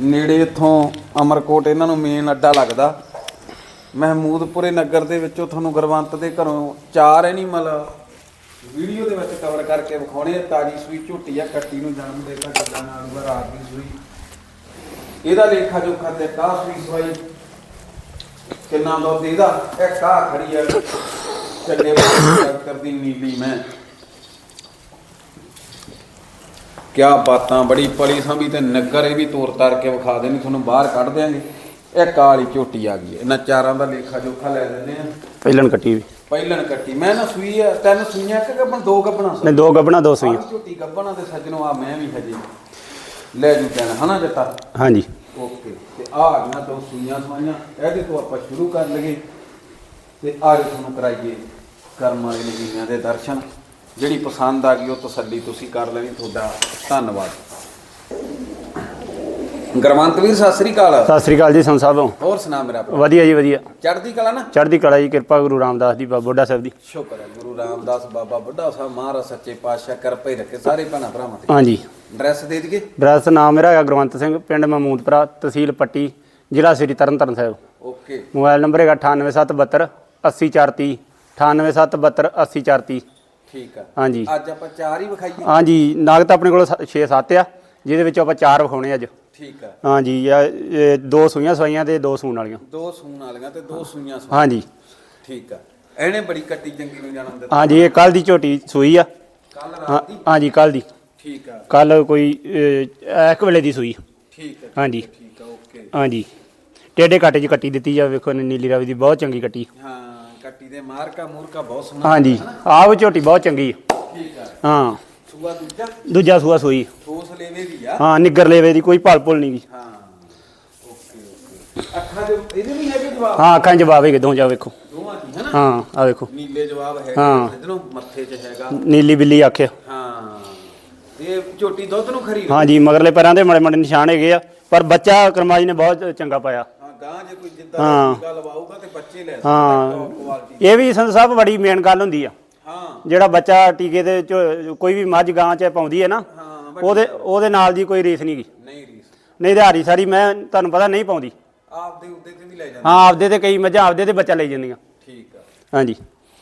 ਨੇੜੇ ਇੱਥੋਂ ਅਮਰਕੋਟ ਇਹਨਾਂ ਨੂੰ ਮੇਨ ਅੱਡਾ ਲੱਗਦਾ। ਮਹਿਮੂਦਪੁਰੇ ਨਗਰ ਦੇ ਵਿੱਚੋਂ ਤੁਹਾਨੂੰ ਗੁਰਵੰਤ ਦੇ ਘਰੋਂ ਚਾਰ ਐਨੀਮਲ ਵੀਡੀਓ ਦੇ ਵਿੱਚ ਕਵਰ ਕਰਕੇ ਵਿਖਾਉਣੇ ਆ। ਤਾਜੀ ਸੂਈ ਝੋਟੀ ਆ, ਕੱਟੀ ਨੂੰ ਜਨਮ ਦੇਤਾ ਗੱਲਾਂ ਨਾਲ ਉਹ ਰਾਤ ਦੀ ਸੂਈ। ਇਹਦਾ ਲੇਖਾ ਜੋਖਾ ਤੇ ਕਾ ਸੂਈ ਸਵਾਈ। ਕਿੰਨਾ ਦੁੱਧ ਇਹਦਾ? ਇਹ ਕਾ ਖੜੀ ਆ। ਚੱਲੇ ਕਰਦੀ, ਨੀਲੀ ਮੈਂ। ਕਿਆ ਬਾਤਾਂ ਬੜੀ ਪਲੀ ਸੰਭੀ ਤੇ ਨਗਰ ਇਹ ਵੀ ਤੋਰ ਤਾਰ ਕੇ ਵਿਖਾ ਦੇਣੀ ਤੁਹਾਨੂੰ ਬਾਹਰ ਕੱਢ ਦਿਆਂਗੇ। ਇਹ ਕਾਲੀ ਝੋਟੀ ਆ ਗਈ। ਇਹਨਾਂ ਚਾਰਾਂ ਦਾ ਲੇਖਾ ਜੋਖਾ ਲੈ ਲੈਂਦੇ ਆ। ਪਹਿਲਣ ਕੱਟੀ ਵੀ। ਪਹਿਲਣ ਕੱਟੀ। ਮੈਂ ਨਾ ਸੂਈ ਆ ਤਿੰਨ ਸੂਈਆਂ ਕਿ ਗੱਬਣ ਦੋ ਗੱਬਣਾ ਨੇ ਦੋ ਗੱਬਣਾ ਦੋ ਸੂਈਆਂ। ਝੋਟੀ ਗੱਬਣਾ ਤੇ ਸੱਜਣੋ ਆ ਮੈਂ ਵੀ ਹਜੇ। ਲੈ ਜੂ ਕਹਿਣਾ ਹਨਾ ਜੱਟਾ? ਹਾਂਜੀ। ਓਕੇ। ਤੇ ਆ ਗਈਆਂ ਦੋ ਸੂਈਆਂ ਸਵਾਈਆਂ। ਇਹਦੇ ਤੋਂ ਆਪਾਂ ਸ਼ੁਰੂ ਕਰ ਲਈਏ। ਤੇ ਆ ਤੁਹਾਨੂੰ ਕਰਾਈਏ ਕਰਮ ਵਾਲੇ ਨਗੀਆਂ ਦੇ ਦਰਸ਼ਨ। ਜਿਹੜੀ ਪਸੰਦ ਆ ਗਈ ਉਹ ਤਸੱਲੀ ਤੁਸੀਂ ਕਰ ਲੈਣੀ। ਤੁਹਾਡਾ ਧੰਨਵਾਦ। ਗਰਮੰਤ ਵੀਰ ਸਤਿ ਸ੍ਰੀ ਅਕਾਲ। ਸਤਿ ਸ੍ਰੀ ਅਕਾਲ ਜੀ ਸੰਤ ਸਾਹਿਬੋਂ। ਹੋਰ ਸੁਣਾ ਮੇਰਾ ਭਰਾ। ਵਧੀਆ ਜੀ ਵਧੀਆ। ਚੜ੍ਹਦੀ ਕਲਾ ਨਾ? ਚੜ੍ਹਦੀ ਕਲਾ ਜੀ ਕਿਰਪਾ ਗੁਰੂ ਰਾਮਦਾਸ ਦੀ ਬਾਬਾ ਬੁੱਢਾ ਸਾਹਿਬ ਦੀ। ਸ਼ੁਕਰ ਹੈ ਗੁਰੂ ਰਾਮਦਾਸ ਬਾਬਾ ਬੁੱਢਾ ਸਾਹਿਬ ਮਹਾਰਾਜ ਸੱਚੇ ਪਾਤਸ਼ਾਹ ਕਿਰਪਾ ਹੀ ਰੱਖੇ ਸਾਰੇ ਭੈਣਾਂ ਭਰਾਵਾਂ ਤੇ। ਹਾਂਜੀ। ਐਡਰੈਸ ਦੇ ਦਈਏ? ਡਰੈਸ ਨਾਮ ਮੇਰਾ ਹੈਗਾ ਗੁਰਵੰਤ ਸਿੰਘ ਪਿੰਡ ਮਹਮੂਦਪੁਰਾ ਤਹਿਸੀਲ ਪੱਟੀ ਜ਼ਿਲ੍ਹਾ Sri Tarn Taran Sahib. Okay. Mobile number ਹੈਗਾ 98772 80430 98772 80430 ਠੀਕ ਆ। ਹਾਂਜੀ। ਅੱਜ ਆਪਾਂ ਚਾਰ ਹੀ ਵਿਖਾਈਏ। ਹਾਂਜੀ ਨਾਗਤ ਆਪਣੇ ਕੋਲ 6-7 ਆ ਜਿਹਦੇ ਵਿੱਚੋਂ ਆਪਾਂ ਚਾਰ ਵਿਖਾਉਣੇ ਅੱਜ। ਠੀਕ ਆ। ਹਾਂਜੀ ਇਹ- ਦੋ ਸੂਈਆਂ ਸਵਾਈਆਂ ਤੇ ਦੋ ਸੂਣ ਵਾਲੀਆਂ। ਦੋ ਸੂਣ ਵਾਲੀਆਂ ਤੇ ਦੋ ਸੂਈਆਂ ਸੂਣ ਹਾਂਜੀ। ਠੀਕ ਆ। ਇਹਨੇ ਬੜੀ ਕੱਟੀ ਚੰਗੀ ਨੂੰ ਜਨਮ ਦਿੱਤਾ। ਹਾਂਜੀ ਇਹ ਕੱਲ ਦੀ ਝੋਟੀ ਸੂਈ ਆ। ਕੱਲ ਰਾਤ ਦੀ? ਹਾਂਜੀ ਕੱਲ ਦੀ। ਠੀਕ ਆ। ਕੱਲ ਕੋਈ ਇੱਕ ਵੇਲੇ ਦੀ ਸੂਈ। ਠੀਕ ਆ ਹਾਂਜੀ। ਠੀਕ ਆ ਓਕੇ। ਹਾਂਜੀ। ਟੇਡੇ ਕਾਟੇ 'ਚ ਕੱਟੀ ਦਿੱਤੀ ਜਾ ਵੇਖੋ ਇਹਨੇ ਨੀਲੀ ਰਾਵੀ ਦੀ ਬਹੁਤ ਚੰਗੀ ਕੱਟੀ। ਹਾਂ। ਕੱਟੀ ਦੇ ਮਾਰਕਾ ਮੂਰਕਾ ਬਹੁਤ ਸੋਹਣਾ ਹਾਂਜੀ? ਆਹ ਝੋਟੀ ਬਹੁਤ ਚੰਗੀ ਆ। ਠੀਕ ਆ। ਹਾਂ। ਸੂਆ ਦੂਜਾ? ਦੂਜਾ ਸੂਆ ਸੂਈ। ਠੋਸ ਲੇਵੇ ਦੀ ਆ। ਹਾਂ ਨਿੱਗਰ ਲੇਵੇ ਦੀ ਕੋਈ ਭਲ ਭੁਲ ਨਹੀਂ ਗੀ। ਹਾਂ। Okay okay. ਅੱਖਾਂ ਦੇ ਇਹਦੇ ਵੀ ਹੈਗੇ ਜਵਾਬ? ਹਾਂ ਅੱਖਾਂ ਜਵਾਬ ਹੈਗੇ ਦੋ ਜਾ ਵੇਖੋ। ਦੋਵਾਂ ਦੀ ਹੈਨਾ ਹਾਂ ਆ ਵੇਖੋ। ਨੀਲੇ ਜਵਾਬ ਹੈਗੇ ਹਾਂ। ਇਧਰੋਂ ਮੱਥੇ 'ਚ ਹੈਗਾ। ਨੀਲੀ ਬਿੱਲੀ ਆਖਿਆ। ਹਾਂ। ਤੇ ਝੋਟੀ ਦੁੱਧ ਨੂੰ ਖਰੀ ਹਾਂਜੀ ਮਗਰਲੇ ਪੈਰਾਂ ਦੇ ਮੜੇ ਮੜੇ ਨਿਸ਼ਾਨ ਹੈਗੇ ਆ ਪਰ ਬੱਚਾ ਕਰਮਾਜੀ ਨੇ ਬਹੁਤ ਚੰਗਾ ਪਾਇਆ। ਹਾਂ ਗਾਂ ਜੇ ਕੋਈ ਜਿੱਦਾਂ ਹਾਂ। ਦੀ ਗੱਲ ਲਵਾਊਗਾ ਤੇ ਬੱਚੇ ਲੈ ਹਾਂ। ਸਕਦਾ ਕੁਆਲਿਟੀ ਇਹ ਵੀ ਸੰਤ ਸਾਹਿਬ ਬੜੀ ਮੇਨ ਗੱਲ ਹੁੰਦੀ ਆ। ਹਾਂ। ਜਿਹੜਾ ਬੱਚਾ ਟੀਕੇ ਦੇ ਚ ਕੋਈ ਵੀ ਮੱਝ ਗਾਂ 'ਚ ਪਾਉਂਦੀ ਹੈ ਨਾ ਹਾਂ ਉਹਦੇ ਉਹਦੇ ਨਾਲ ਦੀ ਕੋਈ ਰੀਸ ਨਹੀਂ ਗੀ। ਨਹੀਂ ਰੀਸ ਨਹੀਂ ਤੇ ਹਾਰੀ ਸਾਰੀ ਮੈਂ ਤੁਹਾਨੂੰ ਪਤਾ ਨਹੀਂ ਪਾਉਂਦੀ। ਆਪਦੇ ਉੱਤੇ ਤੇ ਵੀ ਲੈ ਜਾਂਦੇ। ਹਾਂ ਆਪਦੇ ਤੇ ਕਈ ਮੱਝਾਂ ਆਪਦੇ ਤੇ ਬੱਚਾ ਲਈ ਜਾਂਦੀਆਂ। ਠੀਕ ਆ। ਹਾਂਜੀ।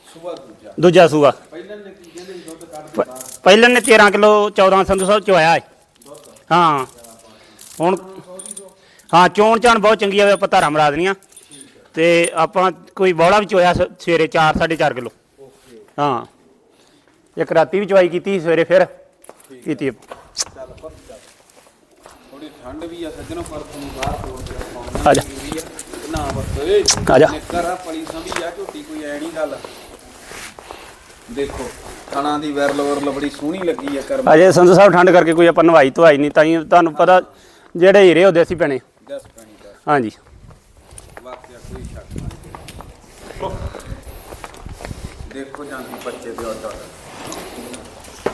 ਦੂਜਾ। ਦੂਜਾ ਸੂਆ। ਪਹਿਲਾਂ ਨੇ ਕੀ ਕਹਿੰਦੇ ਸੀ ਦੁੱਧ ਕੱਢ ਪ- ਪਹਿਲਾਂ ਨੇ 13 ਕਿਲੋ 14 ਸੰਧੂ ਸਾਹਿਬ ਚੋਇਆ ਹੈ ਹਾਂ। ਹੁਣ ਹਾਂ ਚੋਣ ਚਾਣ ਬਹੁਤ ਚੰਗੀ ਆ ਆਪਾਂ ਧਾਰਾਂ ਮਰਾ ਦੇਣੀਆਂ। ਤੇ ਆਪਾਂ ਕੋਈ ਬੌਲਾ ਵੀ ਚੋਇਆ ਸ- ਸਵੇਰੇ 4 4.5 ਕਿਲੋ। ਹਾਂ। ਇੱਕ ਰਾਤੀ ਵੀ ਚਵਾਈ ਕੀਤੀ ਸਵੇਰੇ ਫਿਰ ਕੀਤੀ ਆ। ਚੱਲ ਪੁੱਤ ਚੱਲ ਥੋੜੀ ਠੰਡ ਵੀ ਆ ਸੱਜਣੋਂ ਪਰ ਤੁਹਾਨੂੰ ਬਾਹਰ ਤੋੜ ਕੇ ਪਾਉਣਾ ਆ ਜਾ। ਜ਼ਰੂਰੀ ਆ ਨਾ ਓਏ। ਆ ਜਾ। ਨਿੱਕਰ ਆ ਪਲੀ ਸੰਭੀ ਆ ਝੋਟੀ ਕੋਈ ਐ ਨਹੀਂ ਗੱਲ। ਦੇਖੋ ਥਣਾ ਦੀ ਵੈਰਲ ਵਰਲ ਬੜੀ ਸੋਹਣੀ ਲੱਗੀ ਆ ਕਰਮ। ਅਜੇ ਸੰਧੂ ਸਾਹਿਬ ਠੰਡ ਕਰਕੇ ਕੋਈ ਆਪਾਂ ਨਵਾਈ ਧਵਾਈ ਨਹੀਂ ਤਾਂ ਹੀ ਤੁਹਾਨੂੰ ਪਤਾ ਜਿਹੜੇ ਹੀਰੇ ਉਹ ਦੇਸੀ ਪੈਣੇ ਦਸ ਪੈਣੀ ਦਾ ਹਾਂਜੀ। ਵਾਕਿਆ ਕੋਈ ਸ਼ੱਕ ਨਹੀਂ ਦੇਖੋ ਜਾਂਦੀ ਬੱਚੇ ਦੇ ਆਰਡਰ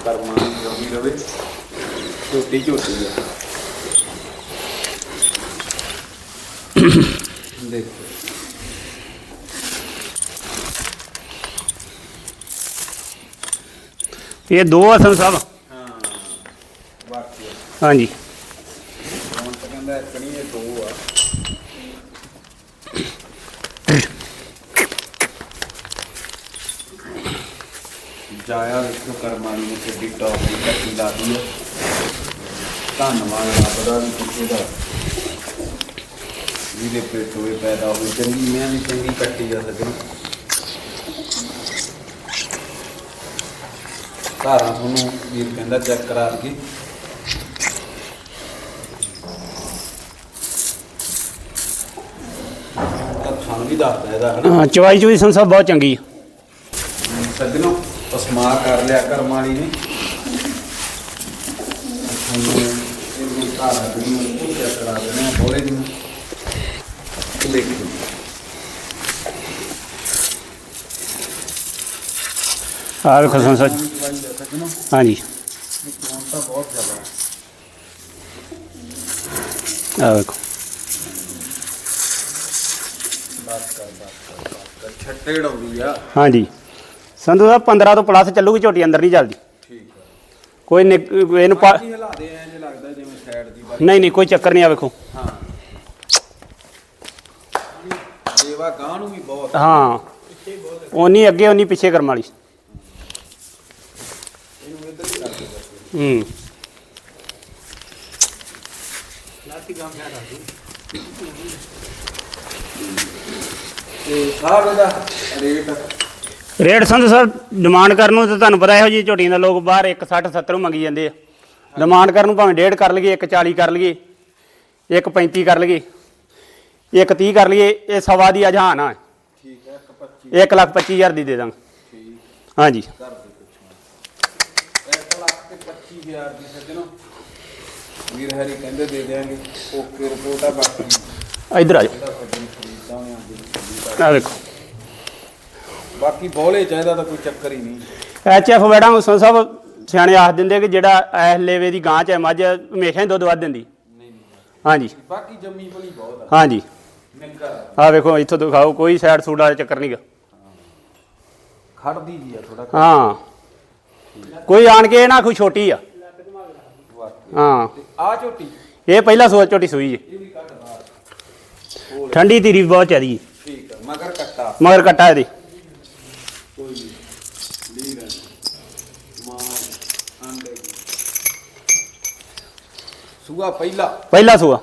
ਕਰਮਾਂ ਦੀ ਜੋਗੀ ਰਵੇ। ਝੋਟੀ ਝੋਟੀ ਆ। ਦੇਖੋ। ਇਹ ਦੋ ਸੰਧੂ ਸਾਹਿਬ। ਹਾਂ। ਵਾਕਿਆ ਹਾਂਜੀ ਹੁਣ ਤਾਂ ਕਹਿੰਦਾ ਕਣੀ ਇਹ ਦੋ ਆ ਕਰਮਾਨੀ ਨੇ ਕਿੱਡੀ ਟੌਪ ਦੀ ਕੱਟੀ ਲਾਦੀ ਹੈ। ਧੰਨਵਾਦ ਰੱਬ ਦਾ ਵੀ ਕਿਸੇ ਦਾ। ਜਿਹਦੇ ਪੇਟ ਹੋਏ ਪੈਦਾ ਹੋਈ ਚੰਗੀ ਮੈਂ ਵੀ ਚੰਗੀ ਕੱਟੀ ਜਾ ਸਕਣ ਧਾਰਾਂ ਤੁਹਾਨੂੰ ਵੀਰ ਕਹਿੰਦਾ ਚੈੱਕ ਕਰਾ ਦਈਏ। ਤਾਂ ਤੁਹਾਨੂੰ ਵੀ ਦੱਸਦਾ ਇਹਦਾ ਹਨਾ? ਹਾਂ ਚਵਾਈ ਚੂਈ ਸਾਹਿਬ ਬਹੁਤ ਚੰਗੀ ਸੱਜਣੋ ਪਸਮਾ ਕਰ ਲਿਆ ਕਰਮ ਵਾਲੀ ਨੇ ਤੁਹਾਨੂੰ ਇਹ ਘਰ ਆ ਜਿਹੜੀ ਉਹ ਚੈੱਕ ਕਰਾ ਦੇਣਾ ਬੋਲੇ ਦੇਖੋ। ਆ ਵੇਖੋ ਸੰਸਦ ਦਵਾਈ ਲੈ ਸਕਣਾ ਹਾਂਜੀ ਚੋਣ ਤਾਂ ਬਹੁਤ ਜ਼ਿਆਦਾ ਆ ਵੇਖੋ ਛੱਟੇ ਡਾਉਂਦੀ ਆ। ਹਾਂਜੀ। ਸੰਧੂ ਸਾਹਿਬ 15 ਤੋਂ ਪਲੱਸ ਚੱਲੂਗੀ ਝੋਟੀ ਅੰਦਰ ਨਹੀਂ ਚੱਲਦੀ। ਠੀਕ ਆ ਕੋਈ ਨਿਕ- ਇਹਨੂੰ ਪਾ- ਬਾਕੀ ਹਿਲਾ ਦੇ ਐਂ ਜੇ ਲੱਗਦਾ ਜਿਵੇਂ ਸਾਈਡ ਦੀ ਬਾਈ ਨਹੀਂ ਨਹੀਂ ਕੋਈ ਚੱਕਰ ਨਹੀਂ ਆ ਵੇਖੋ। ਹਾਂ। ਦੇਵਾ ਗਾਂ ਨੂੰ ਵੀ ਬਹੁਤ। ਹਾਂ। ਉਨੀ ਅੱਗੇ ਉਨੀ ਪਿੱਛੇ ਕਰਮ ਵਾਲੀ। ਇਹਨੂੰ ਇੱਧਰ ਹੀ। ਰੱਖ ਦੇ ਬਸ ਹੂੰ ਤੇ ਸਾਹਿਬ ਇਹਦਾ rate? Rate Sandhu Sahib demand ਕਰਨ ਨੂੰ ਤਾਂ ਤੁਹਾਨੂੰ ਪਤਾ ਇਹੋ ਜੀ ਝੋਟੀਆਂ ਦਾ ਲੋਕ ਬਾਹਰ 160 70 ਮੰਗੀ ਜਾਂਦੇ ਆ। ਡਿਮਾਂਡ ਕਰਨ ਨੂੰ ਭਾਵੇਂ ਡੇਢ ਕਰ ਲਈਏ 140 ਕਰ ਲਈਏ 135 ਕਰ ਲਈਏ 130 ਕਰ ਲਈਏ ਇਹ ਸਵਾ ਦੀ ਅਜਹਾਨ ਆ। ਠੀਕ ਹੈ 125 1 ਲੱਖ 25 ਹਜ਼ਾਰ ਦੀ ਦੇ ਦਾਂਗੇ। ਠੀਕ ਹਾਂਜੀ। ਕਰ ਦੇ ਪਿੱਛੋਂ 1 ਲੱਖ ਤੇ 25000 ਦੀ ਸੱਜਣੋ। ਵੀਰ ਹਰੀ ਕਹਿੰਦੇ ਦੇ ਦੇਾਂਗੇ ਓਕੇ ਰਿਪੋਰਟ ਆ ਬਾਕੀ। ਇੱਧਰ ਆ ਜਾਓ। ਆ ਵੇਖੋ। ਬਾਕੀ ਬੋਲੇ ਚਾਹੀਦਾ ਤਾਂ ਕੋਈ ਚੱਕਰ ਹੀ ਨਹੀਂ। ਐਚ ਐਫ ਵੈੜਾ ਹੁਸਨ ਸਾਹਿਬ ਸਿਆਣੇ ਆਖ ਦਿੰਦੇ ਕਿ ਜਿਹੜਾ ਐਸ ਲੇਵੇ ਦੀ ਗਾਂ ਚ ਹੈ ਮੱਝ ਹਮੇਸ਼ਾ ਹੀ ਦੁੱਧ ਵੱਧ ਦਿੰਦੀ। ਨਹੀਂ ਨਹੀਂ ਹਾਂਜੀ। ਬਾਕੀ ਜੰਮੀ ਭਲੀ ਬਹੁਤ ਆ। ਹਾਂਜੀ। ਨਿੱਕਰ ਆ ਵੇਖੋ ਇੱਥੋਂ ਦਿਖਾਓ ਕੋਈ ਸਾਈਡ ਸੂਟ ਵਾਲਾ ਚੱਕਰ ਨਹੀਂਗਾ ਖੜਦੀ ਜੀ ਆ ਥੋੜਾ ਹਾਂ। ਕੋਈ ਆਣ ਕੇ ਇਹ ਨਾ ਕੋਈ ਛੋਟੀ ਆ। ਹਾਂ। ਆ ਝੋਟੀ? ਇਹ ਪਹਿਲਾ ਸੋਚ ਝੋਟੀ ਸੂਈ ਜੀ। ਇਹ ਵੀ ਕੱਢ ਬਾਹਰ ਠੰਡੀ ਧੀਰੀ ਬਹੁਤ ਜ਼ਿਆਦੀ ਹੈ ਠੀਕ ਆ ਮਗਰ ਕੱਟਾ। ਮਗਰ ਕੱਟਾ ਇਹਦੇ ਕੋਈ ਨਹੀਂ ਲੀਰ ਹੈ ਮਾਂ ਅੰਡੇ ਸੂਆ ਪਹਿਲਾ। ਪਹਿਲਾ ਸੂਆ।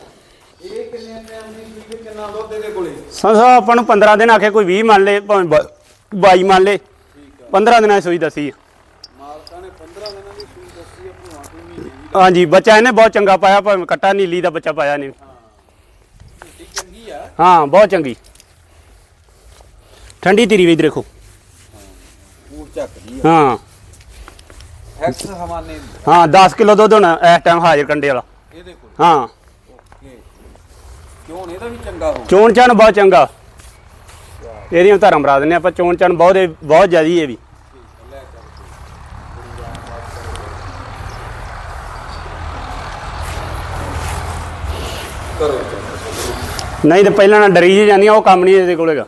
ਇਹ ਕਿੰਨੇ ਟਾਈਮ ਦੀ ਸੂਈ ਤੇ ਕਿੰਨਾ ਦੁੱਧ ਇਹਦੇ ਕੋਲੇ? ਸੰਸਾ ਆਪਾਂ ਨੂੰ 15 ਦਿਨ ਆਖੇ ਕੋਈ 20 ਮੰਨ ਲੇ ਭਾਵੇਂ 22 ਮੰਨ ਲੇ। 15 ਦਿਨਾਂ ਦੀ ਸੂਈ ਦੱਸੀ ਹੈ। ਮਾਲਕਾਂ ਨੇ 15 ਦਿਨਾਂ ਦੀ ਸੂਈ ਦੱਸੀ ਆ ਭੂਆ ਕੋਈ ਮਹੀਨੇ ਦੀ ਹਾਂਜੀ ਬੱਚਾ ਇਹਨੇ ਬਹੁਤ ਚੰਗਾ ਪਾਇਆ ਭਾਵੇਂ ਕੱਟਾ ਨੀਲੀ ਦਾ ਬੱਚਾ ਪਾਇਆ ਨੇ ਝੋਟੀ ਚੰਗੀ ਆ। ਹਾਂ ਬਹੁਤ ਚੰਗੀ। ਠੰਡੀ ਧੀਰੀ ਵੀ ਦੇਖੋ। ਪੂਰ ਝੱਕਦੀ ਆ। ਹਾਂ। ਐਕਸ ਹਵਾਨੇ ਦੀ। ਹਾਂ 10 ਕਿਲੋ ਦੁੱਧ ਹੋਣਾ ਇਸ ਟਾਈਮ ਹਾਜ਼ਰ ਕੰਡੇ ਵਾਲਾ। ਇਹਦੇ ਕੋਲ। ਹਾਂ। ਓਕੇ। ਕਿਉਂ ਇਹਦਾ ਵੀ ਚੰਗਾ ਹੋ ਚੋਣ ਚਣ ਬਹੁਤ ਚੰਗਾ। ਇਹਦੀਆਂ ਧਰਮ ਮਰਾ ਦਿੰਦੇ ਆਪਾਂ। ਚੋਣ ਚਣ ਬਹੁਤ ਬਹੁਤ ਜ਼ਿਆਦੀ ਇਹ ਵੀ। ਨਹੀਂ ਤੇ ਪਹਿਲਾਂ ਨਾ ਡਰੀ ਜਿਹੀ ਜਾਂਦੀਆਂ ਉਹ ਕੰਮ ਨਹੀਂ ਇਹਦੇ ਕੋਲ ਹੈਗਾ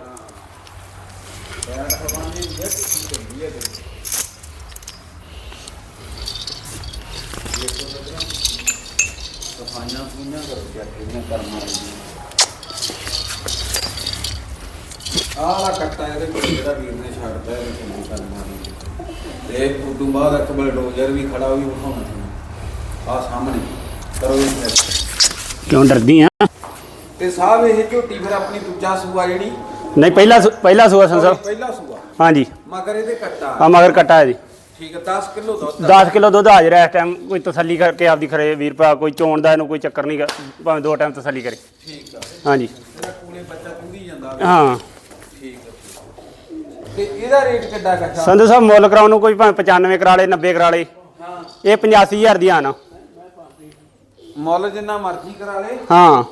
ਸਫਾਈਆਂ ਸੁਈਆਂ ਕਰੋ ਚੈੱਕ ਕਿੰਨੇ ਕਰਮਾਂ ਦੀਆਂ ਆਹ ਲਾ ਕੱਟਾ ਇਹਦੇ ਕੋਲ ਜਿਹੜਾ ਵੀਰ ਨੇ ਛੱਡਦਾ ਇਹ ਕਿੰਨੇ ਕਰਮਾਂ ਦੀਆਂ ਤੇ ਉਦੋਂ ਬਾਅਦ ਇੱਕ ਬਲਡੋਜ਼ਰ ਵੀ ਖੜਾ ਉਹ ਵੀ ਵਿਖਾਉਣਾ ਆ ਸਾਹਮਣੇ ਕਰੋ ਇਹ check। ਕਿਉਂ ਡਰਦੀ ਆ? ਤੇ ਸਾਹਿਬ ਇਹ ਝੋਟੀ ਫਿਰ ਆਪਣੀ ਦੂਜਾ ਸੂਆ ਜਿਹੜੀ। ਨਹੀਂ ਪਹਿਲਾ ਸੂ- ਪਹਿਲਾ ਸੂਆ ਸੰਸਰ ਪਹਿਲਾ ਸੂਆ। ਹਾਂਜੀ। ਮਗਰ ਇਹਦੇ ਕੱਟਾ। ਆ ਮਗਰ ਕੱਟਾ ਇਹਦੀ। ਠੀਕ ਹੈ 10 ਕਿਲੋ ਦੁੱਧ 10 ਕਿਲੋ ਦੁੱਧ ਹਾਜ਼ਰ ਹੈ ਇਸ ਟਾਈਮ ਕੋਈ ਤਸੱਲੀ ਕਰਕੇ ਆਪਦੀ ਖਰੇ ਵੀਰ ਭਰਾ ਕੋਈ ਚੋਣ ਦਾ ਇਹਨੂੰ ਕੋਈ ਚੱਕਰ ਨਹੀਂ ਗਾ, ਭਾਵੇਂ ਦੋ ਟਾਈਮ ਤਸੱਲੀ ਕਰੇ। ਠੀਕ ਆ। ਹਾਂਜੀ। ਇਹਦਾ ਕੂਲੇ ਬੱਚਾ ਪੂਰੀ ਜਾਂਦਾ ਹਾਂ। ਠੀਕ ਹੈ ਤੇ ਇਹਦਾ ਰੇਟ ਕਿੱਡਾ ਕੱਟਾ ਸੰਧੂ ਸਾਹਿਬ ਮੁੱਲ ਕਰਾਉਣ ਨੂੰ ਕੋਈ ਭਾਵੇਂ 95 ਕਰਾ ਲੇ 90 ਕਰਾ ਲੇ। ਹਾਂ। ਇਹ 85000 ਦੀ ਆਣਾ ਮੁੱਲ ਜਿੰਨਾ ਮਰਜ਼ੀ ਕਰਾ ਲੇ। ਹਾਂ।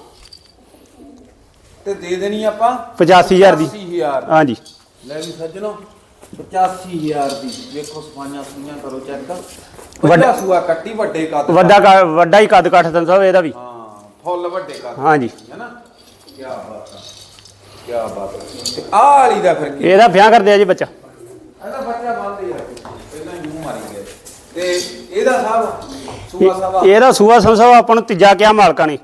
ਤੇ ਦੇ ਦੇਣੀ ਆਪਾਂ 85000 ਦੀ। 85000 ਹਾਂਜੀ। ਲੈ ਵੀ ਸੱਜਣੋ। 85000 ਦੀ। ਵੇਖੋ ਸਫਾਈਆਂ ਸੁਈਆਂ ਕਰੋ ਚੈੱਕ ਵੱਡਾ- ਵੱਡਾ ਸੂਆ ਕੱਟੀ ਵੱਡੇ ਕੱਦ ਦਾ। ਵੱਡਾ ਕਾ- ਵੱਡਾ ਹੀ ਕੱਦ ਕੱਠ ਸੰਧੂ ਸਾਹਿਬ ਇਹਦਾ ਵੀ। ਹਾਂ ਫੁੱਲ ਵੱਡੇ ਕੱਦ। ਹਾਂਜੀ। ਹੈ ਨਾ? ਕੀ ਬਾਤ ਆ। ਕੀ ਬਾਤ ਆ। ਤੇ ਆਹ ਵਾਲੀ ਦਾ ਫਿਰ ਕੀ? ਇਹਦਾ ਵਿਆਹ ਕਰਦੇ ਆ ਜੀ ਬੱਚਾ। ਇਹਦਾ ਬੱਚਾ ਬੰਦ ਯਾਰ ਪਹਿਲਾਂ ਹੀ ਮੂੰਹ ਮਾਰੀ ਗਿਆ। ਤੇ ਇਹਦਾ ਸਾਹਿਬ ਸੂਆ ਸਾਵਾ ਇਹਦਾ ਸੂਆ ਸੰਧੂ ਸਾਹਿਬ ਆਪਾਂ ਨੂੰ ਤੀਜਾ ਕਿਹਾ ਮਾਲਕਾਂ ਨੇ।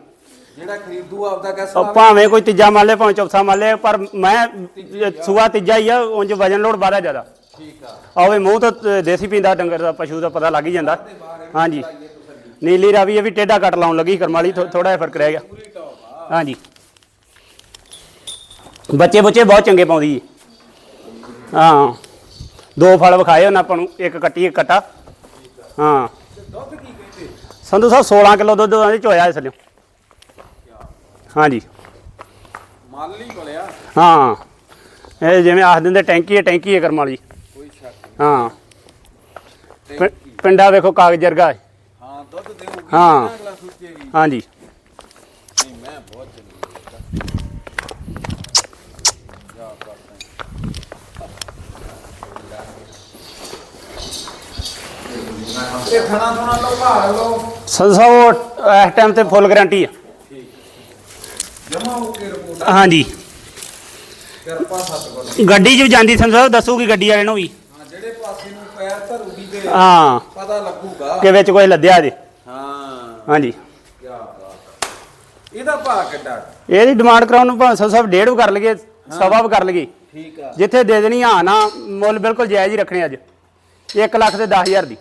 ਜਿਹੜਾ ਖਰੀਦੂ ਆਪਦਾ ਉਹ ਕੈਸਾ ਭਾਵੇਂ ਕੋਈ ਤੀਜਾ ਮੰਨ ਲੇ ਭਾਵੇਂ ਚੌਥਾ ਮੰਨ ਲੇ ਪਰ ਮੈਂ ਸੂਆ ਤੀਜਾ ਹੀ ਆ ਉਂਝ ਵਜਨ ਲੋਡ ਬਾਰਾ ਜ਼ਿਆਦਾ। ਠੀਕ ਆ। ਆਵੇ ਮੂੰਹ ਤੋਂ ਦੇਸੀ ਪੀਂਦਾ ਡੰਗਰ ਦਾ ਪਸ਼ੂ ਦਾ ਪਤਾ ਲੱਗ ਹੀ ਜਾਂਦਾ। ਹਾਂਜੀ। ਨੀਲੀ ਰਾਵੀ ਇਹ ਵੀ ਟੇਢਾ ਕੱਟ ਲਾਉਣ ਲੱਗੀ ਕਰਮਾਲੀ ਥੋੜਾ ਜਿਹਾ ਫ਼ਰਕ ਰਹਿ ਗਿਆ। ਹਾਂਜੀ। ਬੱਚੇ ਬੱਚੇ ਬਹੁਤ ਚੰਗੇ ਪਾਉਂਦੀ ਏ। ਹਾਂ। ਦੋ ਫਲ ਵਿਖਾਏ ਉਹਨਾਂ ਆਪਾਂ ਨੂੰ ਇੱਕ ਕੱਟੀ ਇੱਕ ਕਟਾ। ਹਾਂ। ਤੇ ਦੁੱਧ ਕੀ ਕਹਿੰਦੇ? ਸੰਧੂ ਸਾਹਿਬ 16 ਕਿਲੋ ਦੁੱਧ ਉਹਨਾਂ ਦੇ ਚੋਇਆ ਇਸ ਲਈ ਹਾਂਜੀ। ਮਾਲੀ ਕੋਲੇ ਹਾਂ। ਇਹ ਜਿਵੇਂ ਆਖ ਦਿੰਦੇ ਟੈਂਕੀ ਹੈ ਟੈਂਕੀ ਹੈ ਕਰਮ ਵਾਲੀ ਕੋਈ ਸ਼ੱਕ ਹਾਂ। ਪਿੰ- ਪਿੰਡਾ ਵੇਖੋ ਕਾਗਜ਼ ਵਰਗਾ ਹਾਂ। ਦੁੱਧ ਦੇਊਗੀ ਹਾਂ। ਨਾ ਅਗਲਾ ਹਾਂਜੀ। ਨਹੀਂ ਇਹ ਖਾਣਾ ਥੋਣਾ ਲਓ ਭਾਲ ਲਓ। ਸਰ ਸਾਹਿਬ ਇਸ ਟਾਈਮ ਤੇ ਫੁੱਲ ਗਰੰਟੀ ਆ। ਜਮਾ ਹੋ ਕੇ ਰਿਪੋਰਟ ਹਾਂਜੀ। ਕਿਰਪਾ ਸਤਿਗੁਰ। ਗੱਡੀ 'ਚ ਵੀ ਜਾਂਦੀ ਸੰਧੂ ਸਾਹਿਬ ਦੱਸੂਗੀ ਗੱਡੀ ਵਾਲੇ ਨੂੰ ਵੀ। ਹਾਂ ਜਿਹੜੇ ਪਾਸੇ ਨੂੰ ਪੈਰ ਧਰੂਗੀ ਤੇ ਹਾਂ। ਪਤਾ ਲੱਗੂਗਾ। ਕਿ ਵਿੱਚ ਕੋਈ ਲੱਦਿਆ ਜੇ। ਹਾਂ। ਹਾਂਜੀ। ਕੀ ਬਾਤ ਹੈ। ਇਹਦਾ ਭਾਅ ਕਿੱਡਾ? ਇਹਦੀ ਡਿਮਾਂਡ ਕਰਾਉਣ ਨੂੰ ਭਾਵੇਂ ਸਾਹਿਬ ਡੇਢ ਵੀ ਕਰ ਲਈਏ ਸਵਾ ਵੀ ਕਰ ਲਈਏ। ਠੀਕ ਆ। ਜਿੱਥੇ ਦੇ ਦੇਣੀ ਆ ਨਾ ਮੁੱਲ ਬਿਲਕੁਲ ਜਾਇਜ਼ ਹੀ ਰੱਖਣੇ ਅੱਜ। 1 ਲੱਖ ਤੇ 10000 ਦੀ।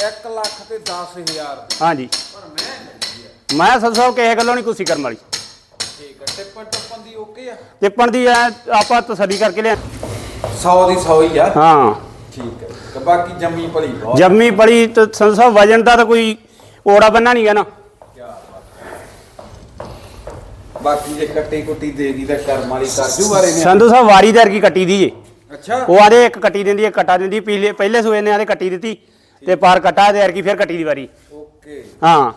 1 ਲੱਖ ਤੇ 10000 ਦੀ। ਹਾਂਜੀ। ਪਰ ਮੈਂ ਲੈਂਦੀ ਆ। ਮੈਂ ਸਾਹਿਬ ਕਿਸੇ ਗੱਲੋਂ ਨਹੀਂ ਕੁਸੀ ਕਰਨ ਵਾਲੀ ਠੀਕ ਆ ਟਿੱਪਣ ਟੱਪਣ ਦੀ ਓਕੇ ਆ। ਦੀ ਐ ਆਪਾਂ ਤਸੱਲੀ ਕਰਕੇ ਲਿਆ। 100 ਦੀ 100 ਹੀ ਆ। ਹਾਂ। ਠੀਕ ਹੈ ਤੇ ਬਾਕੀ ਜੰਮੀ ਭਲੀ ਬਹੁਤ ਜੰਮੀ ਪੜੀ ਤੇ ਸੰਧੂ ਸਾਹਿਬ ਵਜਨ ਦਾ ਤਾਂ ਕੋਈ ਓੜਾ ਬੰਨਾ ਨਹੀਂ ਗਾ ਨਾ। ਕਿਆ ਬਾਤ ਹੈ। ਬਾਕੀ ਜੇ ਕੱਟੀ ਕੁੱਟੀ ਦੇਗੀ ਤਾਂ ਕਰਮ ਵਾਲੀ ਕਰ ਜੂ ਬਾਰੇ ਨੇ। ਸੰਧੂ ਸਾਹਿਬ ਵਾਰੀ ਦਰ ਕੀ ਕੱਟੀ ਦੀ ਜੇ ਅੱਛਾ। ਉਹ ਆਦੇ ਇੱਕ ਕੱਟੀ ਦਿੰਦੀ ਇੱਕ ਕੱਟਾ ਦਿੰਦੀ। ਪਹਿਲੇ ਪਹਿਲੇ ਸੂਏ ਨੇ ਆਦੇ ਕੱਟੀ ਦਿੱਤੀ ਤੇ ਪਾਰ ਕੱਟਾ ਦੇ ਅਰਕੀ ਫਿਰ ਕੱਟੀ ਦੀ ਵਾਰੀ। ਓਕੇ। ਹਾਂ।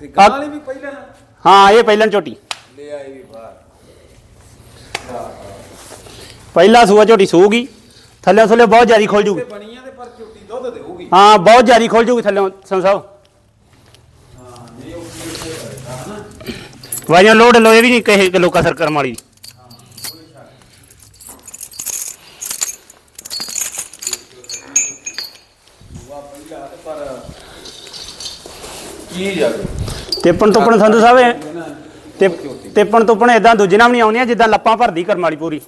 ਤੇ ਗਾਂ ਵਾਲੀ ਵੀ ਪਹਿਲਾਂ? ਹਾਂ ਇਹ ਪਹਿਲਾਂ ਝੋਟੀ ਲੈ ਆਈ ਵੀ। ਪਹਿਲਾ ਸੂਆ ਝੋਟੀ ਸੂਗੀ ਥੱਲੇ ਥੱਲੇ ਬਹੁਤ ਜ਼ਿਆਦੀ ਖੁੱਲ ਜੂਗੀ। ਤੇ ਬਣੀਆਂ ਤੇ ਪਰ ਝੋਟੀ ਦੁੱਧ ਦੇਊਗੀ। ਹਾਂ ਬਹੁਤ ਜ਼ਿਆਦੀ ਖੁੱਲ ਜੂਗੀ ਥੱਲੇ ਸੰਧੂ ਸਾਹਿਬ। ਵਾਜਾ ਲੋਡ ਲੋਏ ਵੀ ਨਹੀਂ ਕਹੇ ਕਿ ਲੋਕਾਂ ਸਰ ਕਰਮ ਵਾਲੀ ਵਾ ਪਹਿਲਾਂ ਤੇ ਪਰ ਕੀ ਜਾਵੇ ਤੇਪਣ ਤੁਪਣ ਸੰਧੂ ਸਾਹਿਬ ਤੇ ਤੇਪਣ ਤੁਪਣ ਇਦਾਂ ਦੂਜੇ ਨਾਲ ਵੀ ਨਹੀਂ ਆਉਂਦੀਆਂ ਜਿੱਦਾਂ ਲੱਪਾਂ ਭਰਦੀ ਕਰਮ ਵਾਲੀ ਪੂਰੀ।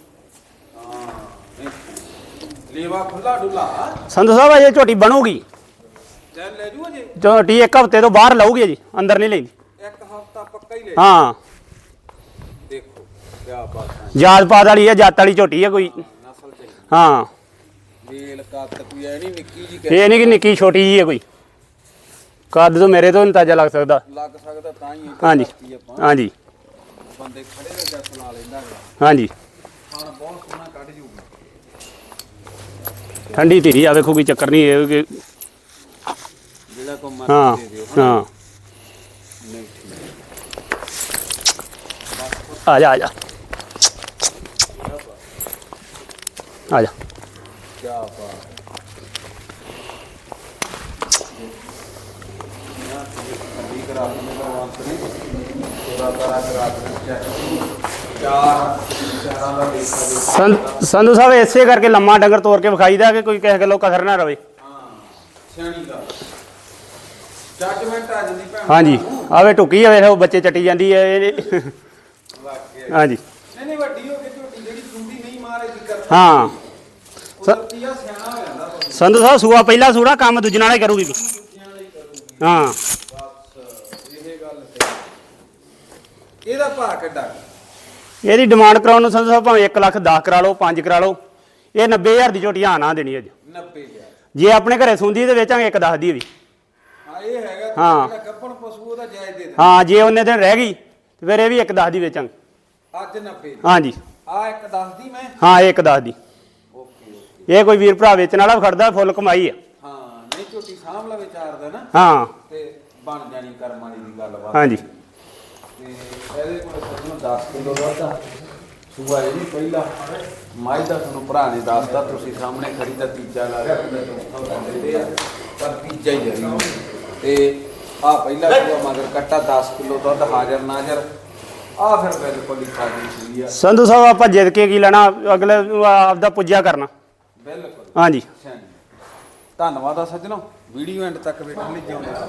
ਲੇਵਾ ਖੁੱਲਾ ਡੁੱਲਾ ਸੰਧੂ ਸਾਹਿਬ ਅਜੇ ਝੋਟੀ ਬਣੂਗੀ। ਲੈ ਲੈ ਜੂ ਅਜੇ? ਝੋਟੀ ਇੱਕ ਹਫ਼ਤੇ ਤੋਂ ਬਾਹਰ ਲਾਊਗੀ ਜੀ ਅੰਦਰ ਨਹੀਂ ਲੈਂਦੀ। ਇੱਕ ਹਫਤਾ ਪੱਕਾ ਹੀ ਲੈ ਹਾਂ। ਦੇਖੋ ਕੀ ਬਾਤ ਹੈ। ਜਾਤ ਪਾਤ ਵਾਲੀ ਹੈ ਜੱਤ ਵਾਲੀ ਝੋਟੀ ਹੈ ਕੋਈ। ਨਸਲ ਹਾਂ। ਵੇਲ ਕੱਤ ਕੋਈ ਐ ਨਹੀਂ ਨਿੱਕੀ ਜੀ ਇਹ ਨਹੀਂ ਕਿ ਨਿੱਕੀ ਛੋਟੀ ਜੀ ਹੈ ਕੋਈ। ਕੱਦ ਤੋਂ ਮੇਰੇ ਤੋਂ ਅੰਦਾਜ਼ਾ ਲੱਗ ਸਕਦਾ। ਲੱਗ ਸਕਦਾ ਤਾਂ ਹੀ ਹਾਂਜੀ ਹਾਂਜੀ। ਬੰਦੇ ਖੜੇ ਨੇ ਜੱਸ ਲਾ ਲੈਂਦਾ ਹੈਗਾ। ਹਾਂਜੀ। ਖਾਣ ਬਹੁਤ ਸੋਹਣਾ ਕੱਢ ਜੂਗੀ। ਠੰਡੀ ਧੀਰੀ ਆ ਵੇਖੋ ਕੋਈ ਚੱਕਰ ਨਹੀਂ ਇਹ ਕਿ ਜਿਹੜਾ ਕੋ ਹਾਂ ਮਰਜ਼ੀ ਦੇ ਦਿਓ ਹਨਾ? ਹਾਂ ਨਹੀਂ ਠੀਕ। ਆ ਜਾ ਆ ਜਾ। ਆ ਜਾ। ਕੀ ਬਾਤ। ਹੈ। ਸੰਤ- ਸੰਧੂ ਸਾਹਿਬ, ਇਸੇ ਕਰਕੇ ਲੰਮਾ ਡੰਗਰ ਤੋੜ ਕੇ ਵਿਖਾਈਦਾ ਕਿ ਕੋਈ ਕਿਸੇ ਗੱਲੋਂ ਕਸਰ ਨਾ ਰਵੇ। ਜੱਜਮੈਂਟ ਆ ਜਾਂਦੀ ਭੈਣ ਹਾਂਜੀ ਆਵੇ ਢੁੱਕੀ ਆ, ਵੇਖੋ ਬੱਚੇ ਚੱਟੀ ਜਾਂਦੀ ਹੈ ਇਹ- ਵਾਕਿਆ ਹਾਂਜੀ। ਨਹੀਂ ਨਹੀਂ ਵੱਡੀ ਹੋ। ਕੇ ਝੋਟੀ ਜਿਹੜੀ ਚੁੰਡੀ ਨਹੀਂ ਮਾਰੇ ਦੀ ਕਰ ਹਾਂ ਉਹ ਤੀਆ ਸਿਆਣਾ ਹੋ ਜਾਂਦਾ ਵਾ। ਸੰਧੂ ਸਾਹਿਬ, ਸੂਆ ਪਹਿਲਾ ਸੂੜਾ, ਕੰਮ ਦੂਜੇ ਨਾਲ ਹੀ ਕਰੂਗੀ। ਹਾਂ ਬਸ ਇਹ ਗੱਲ ਤੇ ਇਹਦਾ ਭਾਅ ਕਿੱਡਾ ਇਹਦੀ ਡਿਮਾਂਡ ਕਰਾਉਣ ਨੂੰ ਸੰਧੂ ਸਾਹਿਬ ਭਾਵੇਂ 1 ਲੱਖ 10 ਕਰਾ ਲਓ 5 ਕਰਾ ਲਓ। ਇਹ 90000 ਦੀ ਝੋਟੀ ਆ ਨਾ ਦੇਣੀ ਅੱਜ। 90 ਗਿਆ ਜੇ ਆਪਣੇ ਘਰੇ ਸੁੰਦੀ ਤੇ ਵੇਚਾਂਗੇ ਇੱਕ 10 ਦੀ ਵੀ। ਹਾਂ ਇਹ ਹੈਗਾ ਹਾਂ। ਜਿਹੜਾ ਗੱਪਣ ਪਸ਼ੂ ਉਹਦਾ ਜਾਇਜ਼ ਦੇ ਦੇ। ਹਾਂ ਜੇ ਉਹਨੇ ਦਿਨ ਰਹਿ ਗਈ ਤੇ ਫਿਰ ਇਹ ਵੀ ਇੱਕ 10 ਦੀ ਵੇਚਾਂਗੇ। ਅੱਜ 90 ਹਾਂਜੀ। ਆ ਇੱਕ ਦੱਸਦੀ ਮੈਂ? ਹਾਂ ਇਹ ਇੱਕ 10 ਦੀ। Okay okay. ਇਹ ਕੋਈ ਵੀਰ ਭਰਾ ਵੇਚਣ ਵਾਲਾ ਖੜਦਾ ਫੁੱਲ ਕਮਾਈ ਆ। ਹਾਂ ਨਹੀਂ ਝੋਟੀ ਸਾਂਭ ਲਵੇ ਚਾਰ ਦਾ ਨਾ। ਹਾਂ। ਤੇ ਬਣ ਜਾਣੀ ਕਰਮ ਦੀ ਗੱਲਬਾਤ ਹਾਂਜੀ। ਇਹਦੇ ਕੋਲ ਸਾਨੂੰ 10 ਕਿਲੋ ਦੁੱਧ ਆ। ਸੂਆ ਇਹ ਨਹੀਂ ਪਹਿਲਾ। ਮਾਈ ਦਾ ਤੁਹਾਨੂੰ ਭਰਾ ਨੇ ਦੱਸਦਾ ਤੁਸੀਂ ਸਾਹਮਣੇ ਖੜੀ ਦਾ ਤੀਜਾ ਲਾ ਰਿਹਾ ਹੁੰਦਾ ਚੌਥਾ ਕਹਿੰਦੇ ਆ ਪਰ ਤੀਜਾ ਹੀ ਜਰੀ ਤੇ ਆ ਪਹਿਲਾ ਸੂਆ ਮਗਰ ਕੱਟਾ 10 ਕਿਲੋ ਦੁੱਧ ਹਾਜ਼ਰ ਨਾਜ਼ਰ। ਆ ਫਿਰ ਬਿਲਕੁਲ ਹੀ ਖਾਦੀ ਸੂਈ ਆ। ਸੰਧੂ ਸਾਹਿਬ ਆਪਾਂ ਜਿੱਦ ਕੇ ਕੀ ਲੈਣਾ? ਅਗਲੇ ਨੂੰ ਆਪਦਾ ਪੁੱਜਿਆ ਕਰਨਾ। ਬਿਲਕੁਲ। ਹਾਂਜੀ। ਅੱਛਾ ਜੀ। ਧੰਨਵਾਦ ਆ ਸੱਜਣੋ। ਵੀਡੀਓ ਐਂਡ ਤੱਕ ਵੇਖਣ ਲਈ ਜਿਉਂਦੇ ਰਹੋ।